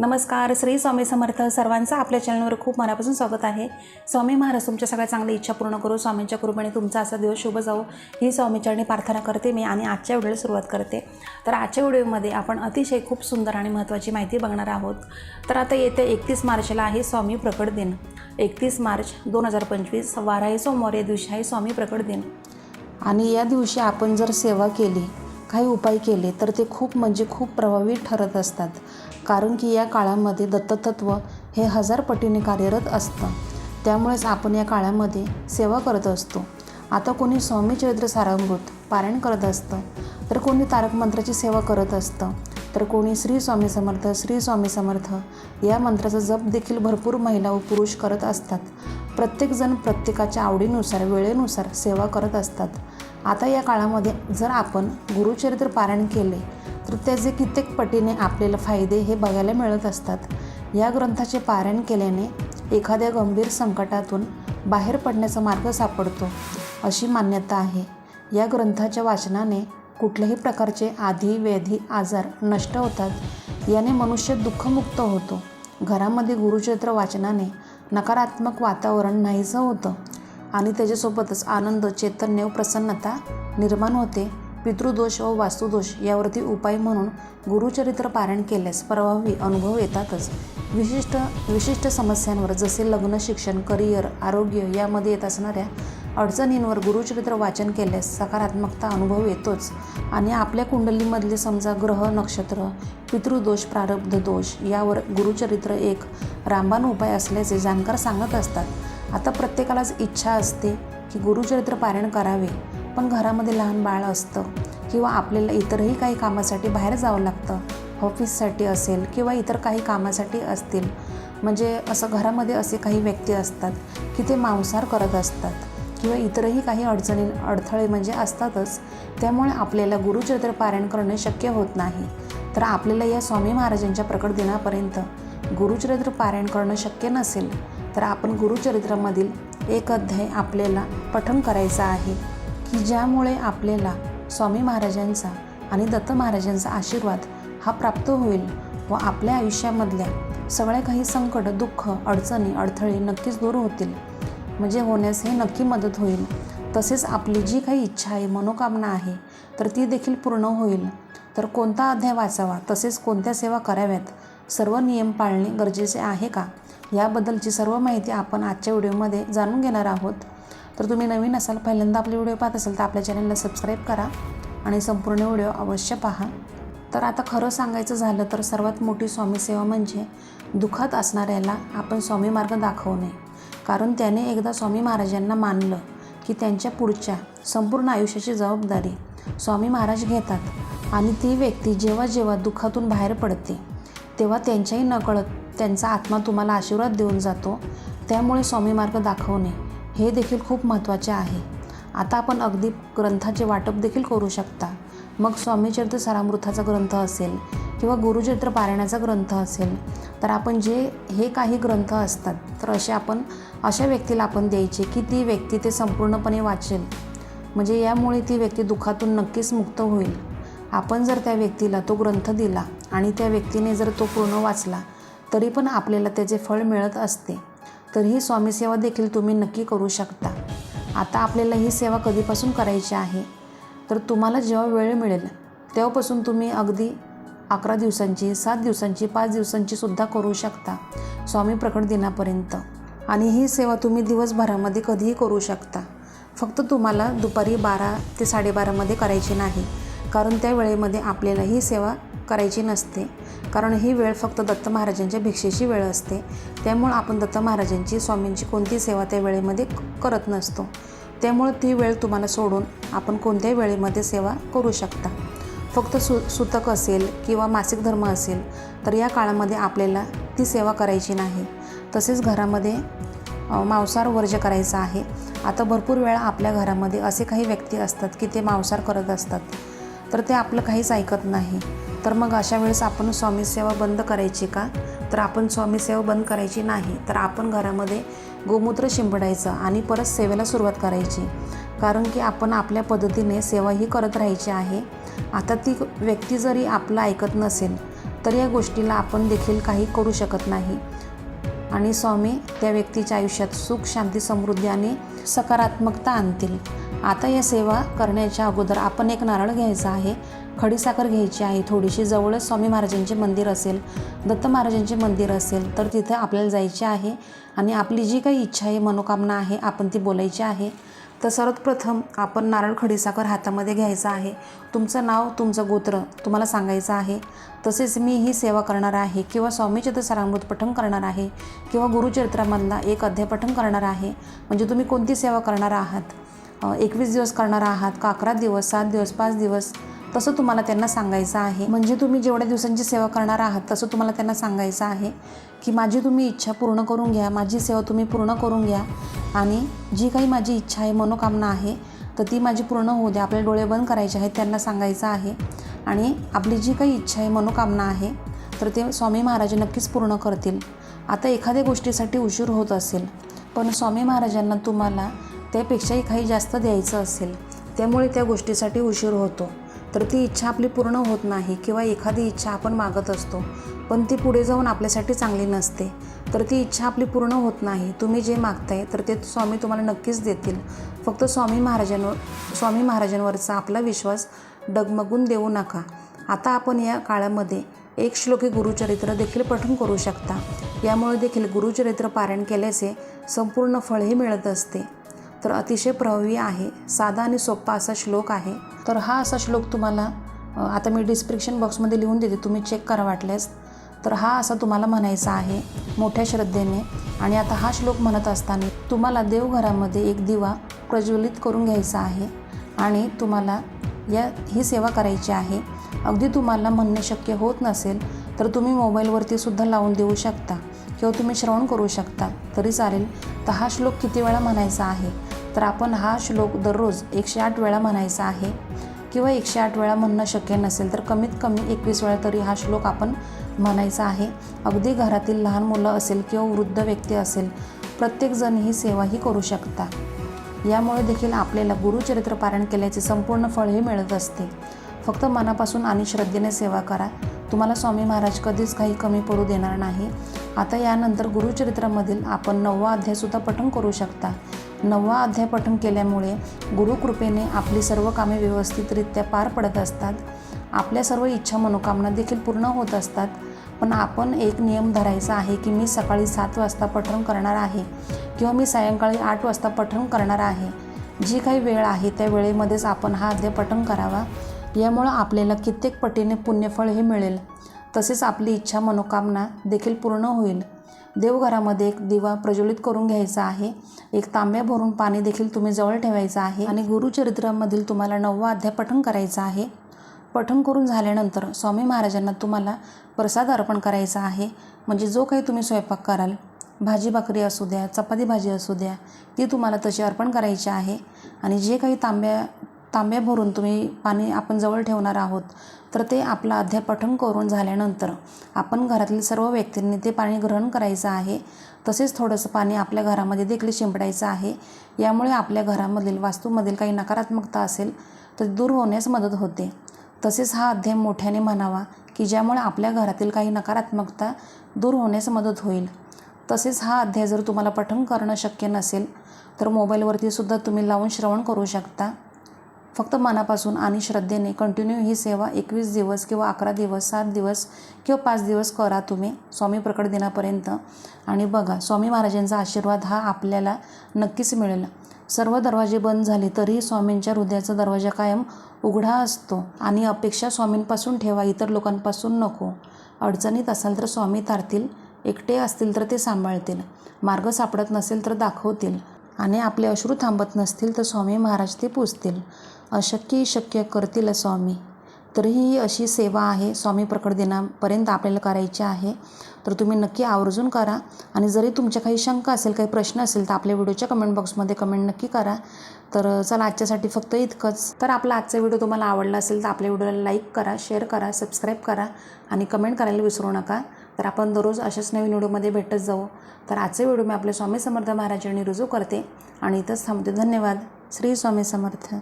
नमस्कार श्री स्वामी समर्थ सर्वांचं आपल्या चॅनलवर खूप मनापासून स्वागत आहे. स्वामी महाराज तुमच्या सगळ्या चांगल्या इच्छा पूर्ण करू स्वामींच्या कृपेने तुमचा असा दिवस शुभ जाऊ ही स्वामीचरणी प्रार्थना करते मी आणि आजच्या व्हिडिओला सुरुवात करते. तर आजच्या व्हिडिओमध्ये आपण अतिशय खूप सुंदर आणि महत्त्वाची माहिती बघणार आहोत. तर आता येत्या एकतीस मार्चला आहे स्वामी प्रकट दिन. एकतीस मार्च दोन हजार पंचवीस वाराही सोमवार या दिवशी आहे स्वामी प्रकट दिन. आणि या दिवशी आपण जर सेवा केली काही उपाय केले तर ते खूप म्हणजे खूप प्रभावी ठरत असतात. कारण की या काळामध्ये दत्ततत्व हे हजार पटीने कार्यरत असतं. त्यामुळेच आपण या काळामध्ये सेवा करत असतो. आता कोणी स्वामी चरित्र सारामृत पारायण करत असतं तर कोणी तारक मंत्राची सेवा करत असतं तर कोणी श्री स्वामी समर्थ श्री स्वामी समर्थ या मंत्राचा जप देखील भरपूर महिला व पुरुष करत असतात. प्रत्येकजण प्रत्येकाच्या आवडीनुसार वेळेनुसार सेवा करत असतात. आता या काळामध्ये जर आपण गुरुचरित्र पारायण केले तर त्याचे कित्येक पटीने आपल्याला फायदे हे बघायला मिळत असतात. या ग्रंथाचे पारायण केल्याने एखाद्या गंभीर संकटातून बाहेर पडण्याचा मार्ग सापडतो अशी मान्यता आहे. या ग्रंथाच्या वाचनाने कुठल्याही प्रकारचे आधी व्याधी आजार नष्ट होतात. याने मनुष्य दुःखमुक्त होतो. घरामध्ये गुरुचरित्र वाचनाने नकारात्मक वातावरण नाहीसं होतं. आणि त्याच्यासोबतच आनंद चैतन्य व प्रसन्नता निर्माण होते. पितृदोष व वास्तुदोष यावरती उपाय म्हणून गुरुचरित्र पारायण केल्यास प्रभावी अनुभव येतातच. विशिष्ट विशिष्ट समस्यांवर जसे लग्न शिक्षण करिअर आरोग्य यामध्ये येत असणाऱ्या अडचणींवर गुरुचरित्र वाचन केल्यास सकारात्मकता अनुभव येतोच. आणि आपल्या कुंडलीमधले समजा ग्रह नक्षत्र पितृदोष प्रारब्ध दोष यावर गुरुचरित्र एक रामबाण उपाय असल्याचे जाणकार सांगत असतात. आता प्रत्येकालाच इच्छा असते की गुरुचरित्र पारायण करावे पण घरामध्ये लहान बाळ असतं किंवा आपल्याला इतरही काही कामासाठी बाहेर जावं लागतं ऑफिससाठी असेल किंवा इतर काही कामासाठी असतील. म्हणजे असं घरामध्ये असे काही व्यक्ती असतात की ते मांसाहार करत असतात किंवा इतरही काही अडचणी अडथळे म्हणजे असतातच त्यामुळे आपल्याला गुरुचरित्र पारायण करणे शक्य होत नाही. तर आपल्याला या स्वामी महाराजांच्या प्रकट दिनापर्यंत गुरुचरित्र पारायण करणं शक्य नसेल तर आपण गुरुचरित्रामधील एक अध्याय आपल्याला पठण करायचा आहे की ज्यामुळे आपल्याला स्वामी महाराजांचा आणि दत्त महाराजांचा आशीर्वाद हा प्राप्त होईल व आपल्या आयुष्यामधल्या सगळ्या काही संकट दुःख अडचणी अडथळे नक्कीच दूर होतील. म्हणजे होण्यास हे नक्की मदत होईल. तसेच आपली जी काही इच्छा आहे मनोकामना आहे तर ती देखील पूर्ण होईल. तर कोणता अध्याय वाचावा तसेच कोणत्या सेवा कराव्यात सर्व नियम पाळणे गरजेचे आहे का? याबद्दलची सर्व माहिती आपण आजच्या व्हिडिओमध्ये जाणून घेणार आहोत. तर तुम्ही नवीन असाल पहिल्यांदा आपले व्हिडिओ पाहत असाल तर आपल्या चॅनलला सबस्क्राईब करा आणि संपूर्ण व्हिडिओ अवश्य पहा. तर आता खरं सांगायचं झालं तर सर्वात मोठी स्वामी सेवा म्हणजे दुःखात असणाऱ्याला आपण स्वामी मार्ग दाखवणे. कारण त्याने एकदा स्वामी महाराजांना मानलं की त्यांच्या पुढच्या संपूर्ण आयुष्याची जबाबदारी स्वामी महाराज घेतात आणि ती व्यक्ती जेव्हा जेव्हा दुःखातून बाहेर पडते तेव्हा त्यांच्याही नकळत त्यांचा आत्मा तुम्हाला आशीर्वाद देऊन जातो. त्यामुळे स्वामी मार्ग दाखवणे हे देखील खूप महत्त्वाचे आहे. आता आपण अगदी ग्रंथाचे वाटप देखील करू शकता. मग स्वामीचरित्र सारामृथाचा ग्रंथ असेल किंवा गुरुचरित्र पारायणाचा ग्रंथ असेल तर आपण जे हे काही ग्रंथ असतात तर असे आपण अशा व्यक्तीला आपण द्यायचे की ती व्यक्ती ते संपूर्णपणे वाचेल. म्हणजे यामुळे ती व्यक्ती दुःखातून नक्कीच मुक्त होईल. आपण जर त्या व्यक्तीला तो ग्रंथ दिला आणि त्या व्यक्तीने जर तो पूर्ण वाचला तरी पण आपल्याला त्याचे फळ मिळत असते. तर ही स्वामी सेवा देखील तुम्ही नक्की करू शकता. आता आपल्याला ही सेवा कधीपासून करायची आहे? तर तुम्हाला जेव्हा वेळ मिळेल तेव्हापासून तुम्ही अगदी अकरा दिवसांची सात दिवसांची पाच दिवसांची सुद्धा करू शकता स्वामी प्रकट दिनापर्यंत. आणि ही सेवा तुम्ही दिवसभरामध्ये कधीही करू शकता. फक्त तुम्हाला दुपारी बारा ते साडेबारामध्ये करायची नाही कारण त्या वेळेमध्ये आपल्याला ही सेवा करायची नसते. कारण ही वेळ फक्त दत्त महाराजांच्या भिक्षेची वेळ असते. त्यामुळं आपण दत्त महाराजांची स्वामींची कोणती सेवा त्या वेळेमध्ये करत नसतो. त्यामुळं ती वेळ तुम्हाला सोडून आपण कोणत्याही वेळेमध्ये सेवा करू शकता. फक्त सु सुतक असेल किंवा मासिक धर्म असेल तर या काळामध्ये आपल्याला ती सेवा करायची नाही. तसेच घरामध्ये मांसाहार वर्ज करायचा आहे. आता भरपूर वेळा आपल्या घरामध्ये असे काही व्यक्ती असतात की ते मांसाहार करत असतात. तर ते आपलं काहीच ऐकत नाही. तर मग अशा वेळेस आपण स्वामी सेवा बंद करायची का? तर आपण स्वामी सेवा बंद करायची नाही तर आपण घरामध्ये गोमूत्र शिंपडायचं आणि परत सेवेला सुरुवात करायची. कारण की आपण आपल्या पद्धतीने सेवा ही करत राहायची आहे. आता ती व्यक्ती जरी आपलं ऐकत नसेल तर या गोष्टीला आपण देखील काही करू शकत नाही. आणि स्वामी त्या व्यक्तीच्या आयुष्यात सुख शांती समृद्धी आणि सकारात्मकता आणतील. आता या सेवा करण्याच्या अगोदर आपण एक नारळ घ्यायचा आहे. खडीसाखर घ्यायची आहे. थोडीशी जवळच स्वामी महाराजांचे मंदिर असेल दत्त महाराजांचे मंदिर असेल तर तिथे आपल्याला जायचे आहे. आणि आपली जी काही इच्छा आहे मनोकामना आहे आपण ती बोलायची आहे. तर सर्वात प्रथम आपण नारळ खडीसाखर हातामध्ये घ्यायचा आहे. तुमचं नाव तुमचं गोत्र तुम्हाला सांगायचं आहे. तसेच मी ही सेवा करणार आहे किंवा स्वामीचरित्र सारामृत पठण करणार आहे किंवा गुरुचरित्रामधला एक अध्याय पठण करणार आहे. म्हणजे तुम्ही कोणती सेवा करणार आहात? एकवीस दिवस करणार आहात का अकरा दिवस सात दिवस पाच दिवस तसं तुम्हाला त्यांना सांगायचं आहे. म्हणजे तुम्ही जेवढ्या दिवसांची सेवा करणार आहात तसं तुम्हाला त्यांना सांगायचं आहे की माझी तुम्ही इच्छा पूर्ण करून घ्या माझी सेवा तुम्ही पूर्ण करून घ्या आणि जी काही माझी इच्छा आहे मनोकामना आहे तर ती माझी पूर्ण होऊ द्या. आपले डोळे बंद करायचे आहेत त्यांना सांगायचं आहे. आणि आपली जी काही इच्छा आहे मनोकामना आहे तर ते स्वामी महाराज नक्कीच पूर्ण करतील. आता एखाद्या गोष्टीसाठी उशीर होत असेल पण स्वामी महाराजांना तुम्हाला त्यापेक्षाही काही जास्त द्यायचं असेल त्यामुळे त्या गोष्टीसाठी उशीर होतो. तर ती इच्छा आपली पूर्ण होत नाही किंवा एखादी इच्छा आपण मागत असतो पण ती पुढे जाऊन आपल्यासाठी चांगली नसते. तर ती इच्छा आपली पूर्ण होत नाही. तुम्ही जे मागताय तर ते स्वामी तुम्हाला नक्कीच देतील. फक्त स्वामी महाराजांवर स्वामी महाराजांवरचा आपला विश्वास डगमगून देऊ नका. आता आपण या काळामध्ये एक श्लोकी गुरुचरित्र देखील पठण करू शकता. यामुळे देखील गुरुचरित्र पारायण केल्याचे संपूर्ण फळही मिळत असते. तर अतिशय प्रभावी आहे. साधा आणि सोपा असा श्लोक आहे. तर हा असा श्लोक तुम्हाला आता मी डिस्क्रिप्शन बॉक्समध्ये लिहून देते. तुम्ही चेक करा वाटल्यास. तर हा असा तुम्हाला म्हणायचा आहे मोठ्या श्रद्धेने. आणि आता हा श्लोक म्हणत असताना तुम्हाला देवघरामध्ये एक दिवा प्रज्वलित करून घ्यायचा आहे आणि तुम्हाला या ही सेवा करायची आहे. अगदी तुम्हाला म्हणणे शक्य होत नसेल तर तुम्ही मोबाईलवरती सुद्धा लावून देऊ शकता किंवा तुम्ही श्रवण करू शकता. तरी चालेल. तर हा श्लोक किती वेळा म्हणायचा आहे? तर आपण हा श्लोक दररोज एकशे आठ वेळा म्हणायचा आहे. किंवा एकशे आठ वेळा म्हणणं शक्य नसेल तर कमीत कमी एकवीस वेळा तरी हा श्लोक आपण म्हणायचा आहे. अगदी घरातील लहान मुलं असेल किंवा वृद्ध व्यक्ती असेल प्रत्येकजण ही सेवाही करू शकता. यामुळे देखील आपल्याला गुरुचरित्र पारायण केल्याचे संपूर्ण फळही मिळत असते. फक्त मनापासून आणि श्रद्धेने सेवा करा. तुम्हाला स्वामी महाराज कधीच काही कमी पडू देणार नाही. आता यानंतर गुरुचरित्रामधील आपण नववा अध्यायसुद्धा पठण करू शकता. नववा अध्याय पठण केल्यामुळे गुरुकृपेने आपली सर्व कामे व्यवस्थितरित्या पार पडत असतात. आपल्या सर्व इच्छा मनोकामना देखील पूर्ण होत असतात. पण आपण एक नियम धरायचा आहे की मी सकाळी सात वाजता पठण करणार आहे किंवा मी सायंकाळी आठ वाजता पठण करणार आहे. जी काही वेळ आहे त्या वेळेमध्येच आपण हा अध्याय पठण करावा. यामुळं आपल्याला कित्येक पटीने पुण्यफळ हे मिळेल. तसेच आपली इच्छा मनोकामना देखील पूर्ण होईल. देवघरामध्ये एक दिवा प्रज्वलित करून घ्यायचा आहे. एक तांब्या भरून पाणी देखील तुम्ही जवळ ठेवायचं आहे आणि गुरुचरित्रामधील तुम्हाला नववा अध्याय पठण करायचं आहे. पठण करून झाल्यानंतर स्वामी महाराजांना तुम्हाला प्रसाद अर्पण करायचा आहे. म्हणजे जो काही तुम्ही स्वयंपाक कराल भाजी भाकरी असू द्या चपाती भाजी असू द्या ती तुम्हाला तशी अर्पण करायची आहे. आणि जे काही तांब्या तांब्या भरून तुम्ही पाणी आपण जवळ ठेवणार आहोत. तर ते आपलं अध्याय करून झाल्यानंतर आपण घरातील सर्व व्यक्तींनी ते पाणी ग्रहण करायचं आहे. तसेच थोडंसं पाणी आपल्या घरामध्ये देखील शिंपडायचं आहे. यामुळे आपल्या घरामधील वास्तूमधील काही नकारात्मकता असेल तर दूर होण्यास मदत होते. तसेच हा अध्याय मोठ्याने म्हणावा की ज्यामुळे आपल्या घरातील काही नकारात्मकता दूर होण्यास मदत होईल. तसेच हा अध्याय जर तुम्हाला पठण करणं शक्य नसेल तर मोबाईलवरती सुद्धा तुम्ही लावून श्रवण करू शकता. फक्त मनापासून आणि श्रद्धेने कंटिन्यू ही सेवा एकवीस दिवस किंवा अकरा दिवस सात दिवस किंवा पाच दिवस करा तुम्ही. स्वामी प्रकट दिनापर्यंत. आणि बघा स्वामी महाराजांचा आशीर्वाद हा आपल्याला नक्कीच मिळेल. सर्व दरवाजे बंद झाले तरीही स्वामींच्या हृदयाचा दरवाजा कायम उघडा असतो. आणि अपेक्षा स्वामींपासून ठेवा इतर लोकांपासून नको. अडचणीत असाल तर स्वामी तारतील एकटे असतील तर ते सांभाळतील. मार्ग सापडत नसेल तर दाखवतील. आणि आपले अश्रू थांबत नसतील तर स्वामी महाराज ते पुजतील. अशक्य शक्य करतील स्वामी. तरीही ही अशी सेवा आहे स्वामी प्रकट दिनापर्यंत आपल्याला करायची आहे. तर तुम्ही नक्की आवर्जून करा आणि जरी तुमच्या काही शंका असेल काही प्रश्न असेल तर आपल्या व्हिडिओच्या कमेंट बॉक्समध्ये कमेंट नक्की करा. तर चला आजच्यासाठी फक्त इतकंच. तर आपला आजचा व्हिडिओ तुम्हाला आवडला असेल तर आपल्या व्हिडिओला लाईक करा शेअर करा सबस्क्राईब करा आणि कमेंट करायला विसरू नका. तर आपण दररोज अशाच नवीन व्हिडिओमध्ये भेटत जाऊ. तर आजचे व्हिडिओ मी आपल्या स्वामी समर्थ महाराजांनी रुजू करते आणि इथंच थांबते. धन्यवाद. श्री स्वामी समर्थ.